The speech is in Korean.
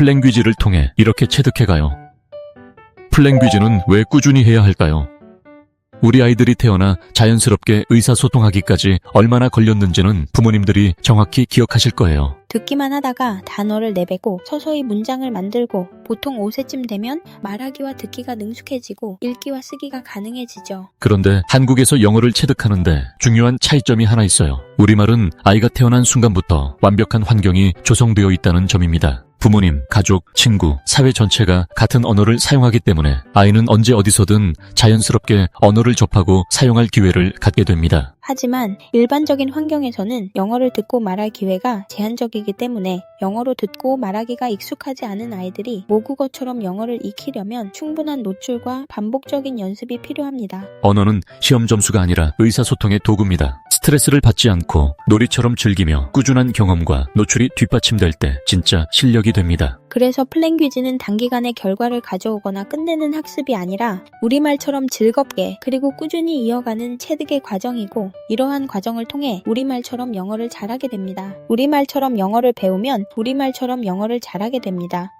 플랭귀지를 통해 이렇게 체득해가요. 플랭귀지는 왜 꾸준히 해야 할까요? 우리 아이들이 태어나 자연스럽게 의사소통하기까지 얼마나 걸렸는지는 부모님들이 정확히 기억하실 거예요. 듣기만 하다가 단어를 내뱉고 서서히 문장을 만들고 보통 5세쯤 되면 말하기와 듣기가 능숙해지고 읽기와 쓰기가 가능해지죠. 그런데 한국에서 영어를 체득하는데 중요한 차이점이 하나 있어요. 우리말은 아이가 태어난 순간부터 완벽한 환경이 조성되어 있다는 점입니다. 부모님, 가족, 친구, 사회 전체가 같은 언어를 사용하기 때문에 아이는 언제 어디서든 자연스럽게 언어를 접하고 사용할 기회를 갖게 됩니다. 하지만 일반적인 환경에서는 영어를 듣고 말할 기회가 제한적이기 때문에 영어로 듣고 말하기가 익숙하지 않은 아이들이 모국어처럼 영어를 익히려면 충분한 노출과 반복적인 연습이 필요합니다. 언어는 시험 점수가 아니라 의사소통의 도구입니다. 스트레스를 받지 않고 놀이처럼 즐기며 꾸준한 경험과 노출이 뒷받침될 때 진짜 실력이 됩니다. 그래서 플랭귀지는 단기간에 결과를 가져오거나 끝내는 학습이 아니라 우리말처럼 즐겁게 그리고 꾸준히 이어가는 체득의 과정이고 이러한 과정을 통해 우리말처럼 영어를 잘하게 됩니다. 우리말처럼 영어를 배우면 우리말처럼 영어를 잘하게 됩니다.